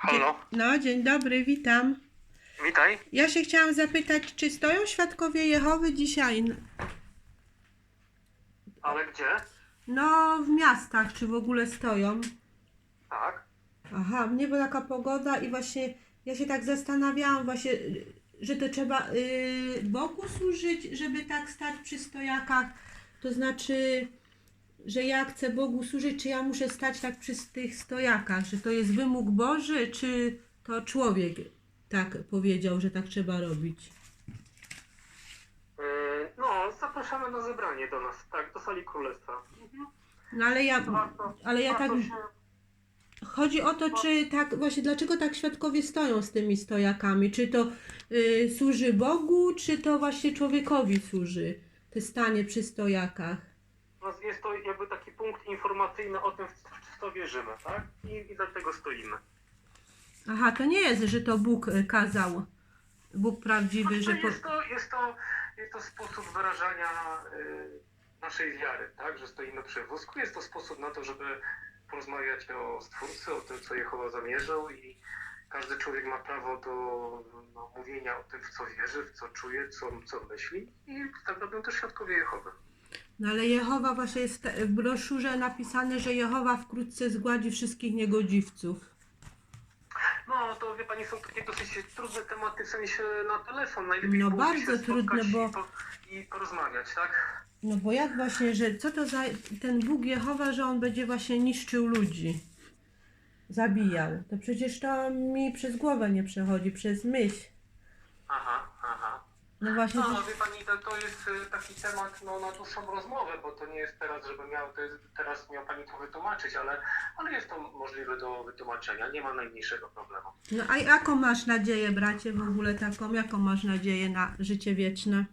Halo, No, dzień dobry, witam. witaj. Ja się chciałam zapytać, czy stoją świadkowie Jehowy dzisiaj? Ale gdzie? No, w miastach, czy w ogóle stoją? Tak. Aha, mnie była taka pogoda i właśnie ja się tak zastanawiałam właśnie, że to trzeba y, Bogu służyć, żeby tak stać przy stojakach. To znaczy, że ja chcę Bogu służyć, czy ja muszę stać tak przy tych stojakach, że to jest wymóg Boży, czy to człowiek tak powiedział, że tak trzeba robić. Yy, no, zapraszamy na zebranie do nas, tak, do sali królestwa. Mhm. No ale ja, Warto, ale ja tak, się... chodzi o to, czy tak, właśnie dlaczego tak świadkowie stoją z tymi stojakami? Czy to y, służy Bogu, czy to właśnie człowiekowi służy, te stanie przy stojakach? No, Jest to jakby taki punkt informacyjny o tym, w co wierzymy, tak? I, i dlatego stoimy. Aha, to nie jest, że to Bóg y, kazał, Bóg prawdziwy, że... Znaczy, Po... jest, to, jest, to, jest to sposób wyrażania y, naszej wiary, tak? Że stoimy przy wózku. Jest to sposób na to, żeby porozmawiać o Stwórcy, o tym, co Jehowa zamierzał i każdy człowiek ma prawo do no, mówienia o tym, w co wierzy, w co czuje, co, co myśli i tak robią też świadkowie Jehowy. No ale Jehowa właśnie jest w broszurze napisane, że Jehowa wkrótce zgładzi wszystkich niegodziwców. No to wie Pani, są takie dosyć trudne tematy w sensie na telefon. Najlepiej No, bardzo trudne, bo- I, po, I porozmawiać, tak? No bo jak właśnie, że co to za ten Bóg Jehowa, że on będzie właśnie niszczył ludzi, zabijał. To przecież to mi przez głowę nie przechodzi, przez myśl. No właśnie, No, no wie pani, to, to jest y, taki temat no, na dłuższą rozmowę, bo to nie jest teraz, żeby miał, to jest, teraz miał pani to wytłumaczyć, ale, ale jest to możliwe do wytłumaczenia, nie ma najmniejszego problemu. no a jaką masz nadzieję, bracie, w ogóle taką, jaką masz nadzieję na życie wieczne?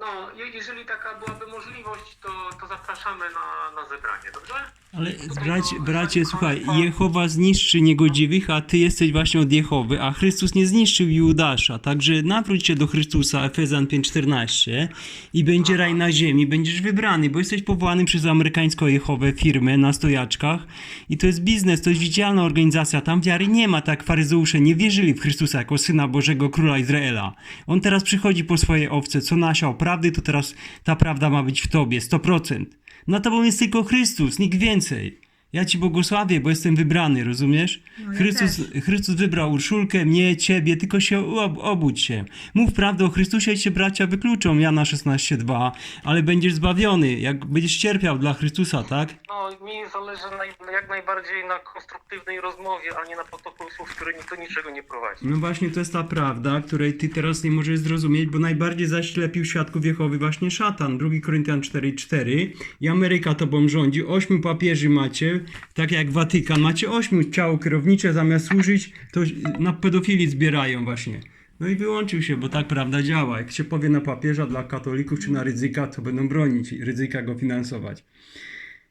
No, je- jeżeli taka byłaby możliwość, to, to zapraszamy na, na zebranie, dobrze? Ale bracie, bracie, słuchaj, Jehowa zniszczy niegodziwych, a ty jesteś właśnie od Jehowy, a Chrystus nie zniszczył Judasza. Także nawróć się do Chrystusa, Efezjan 5,14 i będzie raj na ziemi, będziesz wybrany, bo jesteś powołany przez amerykańską Jehowę firmę na stojaczkach i to jest biznes, to jest widzialna organizacja, tam wiary nie ma, tak faryzeusze nie wierzyli w Chrystusa jako Syna Bożego Króla Izraela. On teraz przychodzi po swoje owce, co nasiał prawdy, to teraz ta prawda ma być w tobie, 100%. Na tobą jest tylko Chrystus, nikt więcej. Ja ci błogosławię, bo jestem wybrany, rozumiesz? No, ja Chrystus. Chrystus wybrał Urszulkę, mnie, ciebie, tylko się ob, obudź się. Mów prawdę o Chrystusie i cię bracia wykluczą, Jana 16,2, ale będziesz zbawiony, jak będziesz cierpiał dla Chrystusa, tak? No, mi zależy naj, jak najbardziej na konstruktywnej rozmowie, a nie na potoku słów, który to niczego nie prowadzi. No właśnie, to jest ta prawda, której ty teraz nie możesz zrozumieć, bo najbardziej zaślepił świadków Jehowy właśnie szatan. 2 Koryntian 4,4 i Ameryka tobą rządzi. Ośmiu papieży macie, tak jak Watykan. Macie ośmiu ciało kierownicze, zamiast służyć, to na pedofilii zbierają właśnie. No i wyłączył się, bo tak prawda działa. Jak się powie na papieża dla katolików czy na ryzyka, to będą bronić ryzyka go finansować.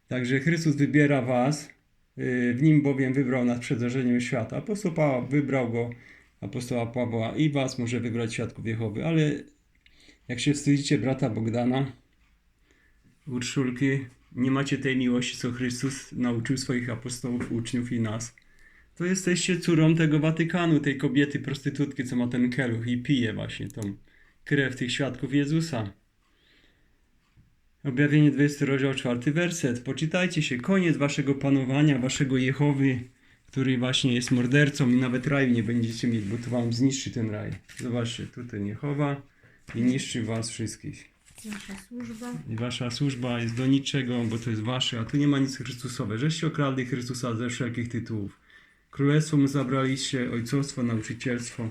Także Chrystus wybiera was, yy, w nim bowiem wybrał nas przed zarzeniem świata. Apostoł Paweł wybrał go, apostoła Pawła i was może wybrać świadków Jehowy, ale jak się wstydzicie brata Bogdana, Urszulki, nie macie tej miłości, co Chrystus nauczył swoich apostołów, uczniów i nas, to jesteście córą tego Watykanu, tej kobiety prostytutki, co ma ten keluch i pije właśnie tą krew tych świadków Jezusa. Objawienie 20 rozdział 4 werset. Poczytajcie się, koniec waszego panowania, waszego Jehowy, który właśnie jest mordercą i nawet raju nie będziecie mieć, bo to wam zniszczy ten raj. Zobaczcie, tutaj Jehowa i niszczy was wszystkich. Nasza służba. Wasza służba jest do niczego, bo to jest wasze, a tu nie ma nic Chrystusowe. Żeście okradli Chrystusa ze wszelkich tytułów. Królestwo mu zabraliście, ojcostwo, nauczycielstwo.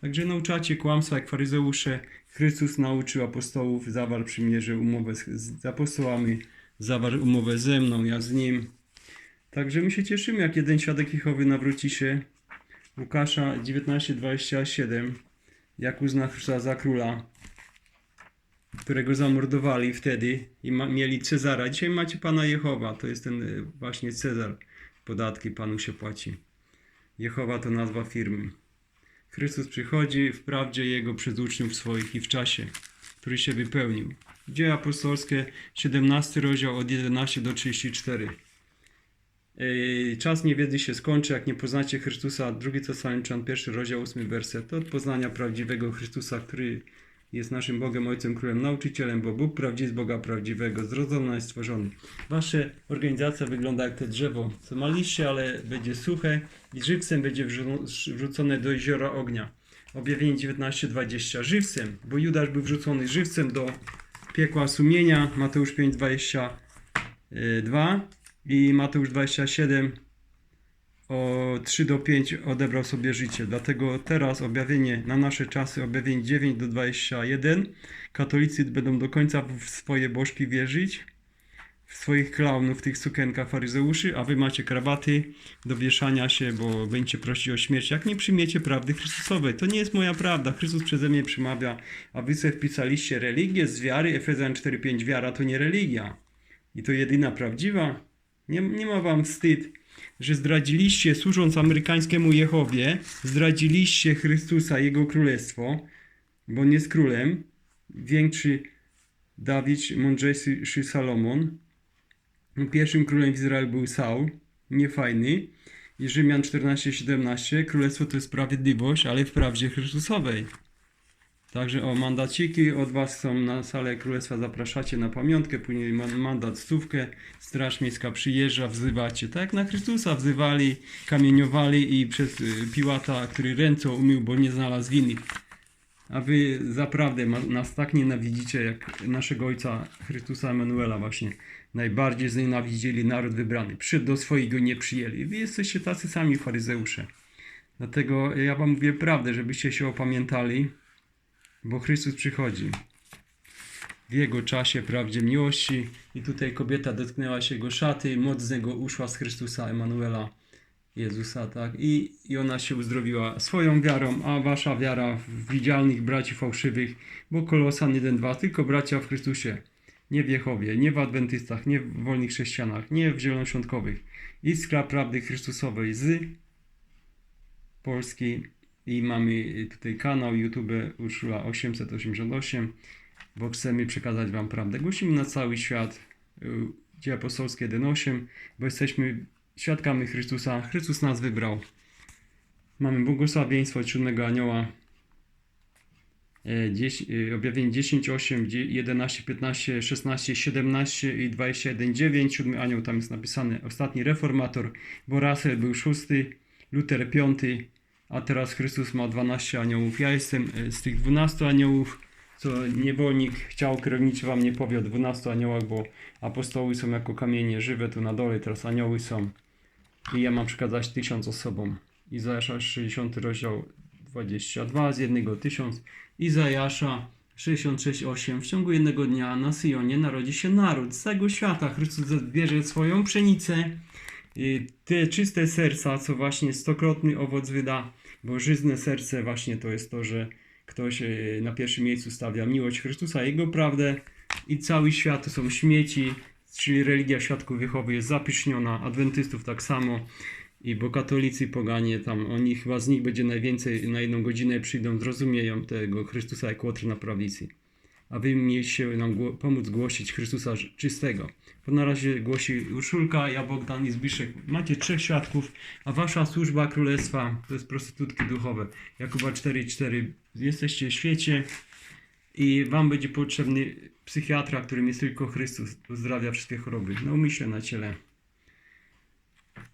Także nauczacie kłamstwa jak faryzeusze. Chrystus nauczył apostołów, zawarł przymierze, umowę z, z apostołami, zawarł umowę ze mną, ja z nim. Także my się cieszymy, jak jeden świadek Jehowy nawróci się. Łukasza 19:27, jak uzna Chrystusa za króla, którego zamordowali wtedy i ma, mieli Cezara. Dzisiaj macie Pana Jehowa, to jest ten y, właśnie Cezar. Podatki Panu się płaci. Jehowa to nazwa firmy. Chrystus przychodzi w prawdzie Jego przez uczniów swoich i w czasie, który się wypełnił. Dzieje apostolskie, 17 rozdział od 11 do 34. Yy, Czas niewiedzy się skończy, jak nie poznacie Chrystusa. Drugi Tesaloniczan, pierwszy rozdział, ósmy werset. To od poznania prawdziwego Chrystusa, który jest naszym Bogiem, Ojcem, Królem, Nauczycielem, bo Bóg prawdziwy z Boga prawdziwego, zrodzony i stworzony. Wasza organizacja wygląda jak to drzewo, co ma liście, ale będzie suche i żywcem będzie wrzu- wrzucone do jeziora ognia. Objawienie 19:20. Żywcem, bo Judasz był wrzucony żywcem do piekła sumienia. Mateusz 5:22 i Mateusz 27 o 3 do 5 odebrał sobie życie. Dlatego teraz objawienie na nasze czasy, objawienie 9 do 21. Katolicy będą do końca w swoje bożki wierzyć, w swoich klaunów, tych sukienkach faryzeuszy, a wy macie krawaty do wieszania się, bo będziecie prosić o śmierć. Jak nie przyjmiecie prawdy Chrystusowej, to nie jest moja prawda. Chrystus przeze mnie przemawia, a wy sobie wpisaliście religię z wiary. Efezjan 4:5 wiara to nie religia. I to jedyna prawdziwa. Nie, nie ma wam wstyd, że zdradziliście, służąc amerykańskiemu Jehowie, zdradziliście Chrystusa, Jego królestwo, bo on jest królem. Większy Dawid, mądrzejszy Salomon. Pierwszym królem w Izraelu był Saul, niefajny. I Rzymian 14:17. Królestwo to jest sprawiedliwość, ale w prawdzie Chrystusowej. Także o mandaciki od Was są na salę Królestwa, zapraszacie na pamiątkę, później ma- mandat stówkę, Straż Miejska przyjeżdża, wzywacie. Tak na Chrystusa wzywali, kamieniowali i przez y, Piłata, który ręce umył, bo nie znalazł winnych. A Wy zaprawdę nas tak nienawidzicie, jak naszego Ojca Chrystusa Emanuela właśnie. Najbardziej znienawidzili naród wybrany. Przyszedł do swojego, nie przyjęli. Wy jesteście tacy sami faryzeusze. Dlatego ja Wam mówię prawdę, żebyście się opamiętali bo Chrystus przychodzi w Jego czasie, prawdzie miłości i tutaj kobieta dotknęła się Jego szaty, moc z Niego uszła z Chrystusa Emanuela, Jezusa, tak? I, I ona się uzdrowiła swoją wiarą, a wasza wiara w widzialnych braci fałszywych, bo Kolosan 1-2, tylko bracia w Chrystusie, nie w Jehowie, nie w Adwentystach, nie w wolnych chrześcijanach, nie w zielonoświątkowych. Iskra prawdy Chrystusowej z Polski i mamy tutaj kanał YouTube Urszula 888, bo chcemy przekazać Wam prawdę. Głosimy na cały świat y, Dzieje Apostolskie 1.8, bo jesteśmy świadkami Chrystusa. Chrystus nas wybrał. Mamy błogosławieństwo od anioła. E, dzies- e, Objawienie 10, 8, 11, 15, 16, 17 i 21, 9. Siódmy anioł tam jest napisany. Ostatni reformator, bo Russell był szósty, Luther piąty, a teraz Chrystus ma 12 aniołów. Ja jestem e, z tych 12 aniołów, co niewolnik chciał, kierowniczy wam nie powie o 12 aniołach, bo apostoły są jako kamienie żywe tu na dole, teraz anioły są. I ja mam przekazać tysiąc osobom. Izajasza 60 rozdział 22, z jednego tysiąc. Izajasza 66,8 W ciągu jednego dnia na Syjonie narodzi się naród z całego świata. Chrystus zbierze swoją pszenicę, i te czyste serca, co właśnie stokrotny owoc wyda, bo żyzne serce właśnie to jest to, że ktoś e, na pierwszym miejscu stawia miłość Chrystusa, Jego prawdę i cały świat to są śmieci, czyli religia świadków Jehowy jest zapyszniona, adwentystów tak samo, i bo katolicy, poganie tam, oni chyba z nich będzie najwięcej, na jedną godzinę przyjdą, zrozumieją tego Chrystusa jak łotr na prawicy. A wy mieliście nam pomóc głosić Chrystusa czystego. Bo na razie głosi Urszulka, ja Bogdan i Zbyszek. Macie trzech świadków, a wasza służba królestwa to jest prostytutki duchowe. Jakuba 4,4. Jesteście w świecie i wam będzie potrzebny psychiatra, którym jest tylko Chrystus. Uzdrawia wszystkie choroby na umyśle, na ciele.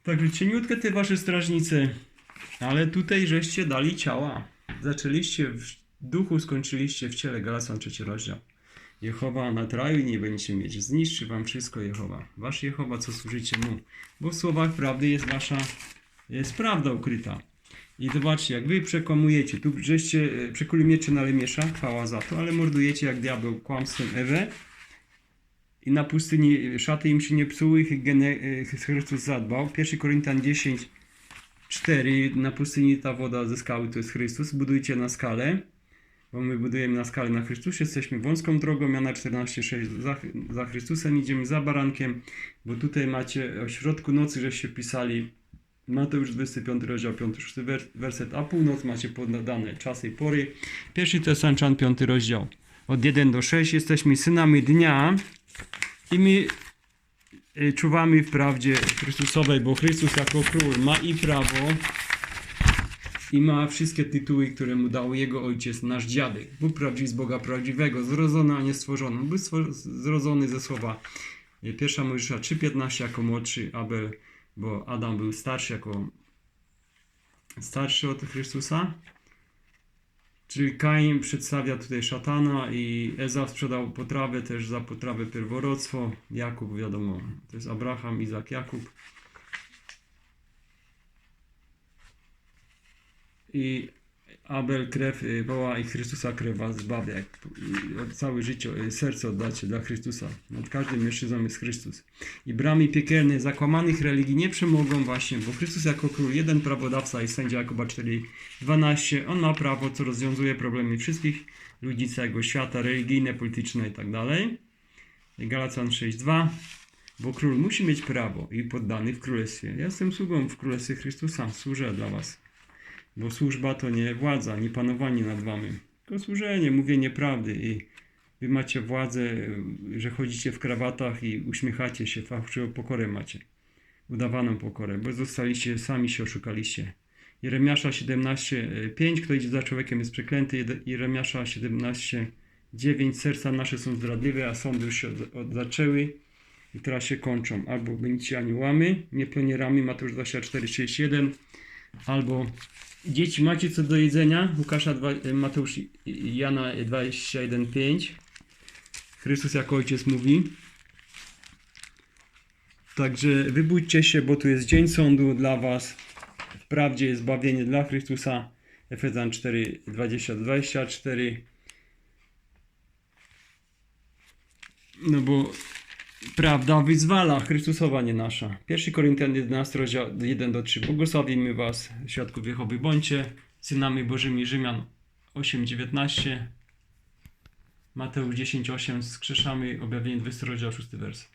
Także cieniutkie te wasze strażnice, ale tutaj żeście dali ciała. Zaczęliście w duchu, skończyliście w ciele. Galacjan trzeci rozdział. Jehowa nad raju nie będziecie mieć. Zniszczy wam wszystko Jehowa. Wasz Jehowa, co służycie mu. Bo w słowach prawdy jest wasza, jest prawda ukryta. I zobaczcie, jak wy przekonujecie, tu żeście e, przekuli miecze na Lemiesza, chwała za to, ale mordujecie jak diabeł kłamstwem Ewę. I na pustyni szaty im się nie psuły, hygienę e, Chrystus zadbał. 1 Koryntian 10, 4, na pustyni ta woda ze skały to jest Chrystus. Budujcie na skalę bo my budujemy na skalę na Chrystusie, jesteśmy wąską drogą, Jana 14,6 za, za Chrystusem idziemy za barankiem, bo tutaj macie o środku nocy, żeście pisali Mateusz 25 rozdział 5 wer- werset, a północ macie podane czasy i pory. Pierwszy Tesanczan 5 rozdział od 1 do 6 jesteśmy synami dnia i my y, czuwamy w prawdzie Chrystusowej, bo Chrystus jako król ma i prawo, i ma wszystkie tytuły, które mu dał jego ojciec, nasz dziadek. Bóg prawdziwy z Boga prawdziwego, zrodzony, a nie stworzony. Był zrodzony ze słowa y, pierwsza Mojżesza 3,15 jako młodszy Abel, bo Adam był starszy jako starszy od Chrystusa. Czyli Kain przedstawia tutaj szatana i Ezaf sprzedał potrawę też za potrawę pierworództwo. Jakub wiadomo, to jest Abraham, Izak, Jakub. I Abel krew y, woła i Chrystusa krew was zbawia. Jak całe życie, y, serce oddacie dla Chrystusa. Nad każdym mężczyzną jest Chrystus. I bramy piekielne zakłamanych religii nie przemogą właśnie, bo Chrystus jako król, jeden prawodawca i sędzia Jakuba 4:12, on ma prawo, co rozwiązuje problemy wszystkich ludzi całego świata, religijne, polityczne i tak Galacjan 6:2, bo król musi mieć prawo i poddany w królestwie. Ja jestem sługą w królestwie Chrystusa, służę dla was. Bo służba to nie władza, nie panowanie nad wami, tylko służenie, mówienie prawdy i wy macie władzę, że chodzicie w krawatach i uśmiechacie się, fałszywą pokorę macie. Udawaną pokorę, bo zostaliście, sami się oszukaliście. Jeremiasza 17:5 Kto idzie za człowiekiem jest przeklęty. Jeremiasza 17:9 Serca nasze są zdradliwe, a sądy już się od, od zaczęły i teraz się kończą. Albo będziecie aniołami, nie pionierami, Mateusz 24:31 albo dzieci macie co do jedzenia, Łukasza 2, Mateusz i Jana 21:5 Chrystus jako ojciec mówi. Także wybudźcie się, bo tu jest dzień sądu dla was. Wprawdzie jest zbawienie dla Chrystusa. Efezjan 4, 20, 24. No bo prawda wyzwala, Chrystusowa nie nasza. 1 Koryntian 11, rozdział 1 do 3. Błogosławimy was, świadków Jehowy bądźcie, synami Bożymi Rzymian 8, 19. Mateusz 10, 8. Skrzeszamy objawienie 20 rozdział 6 wers.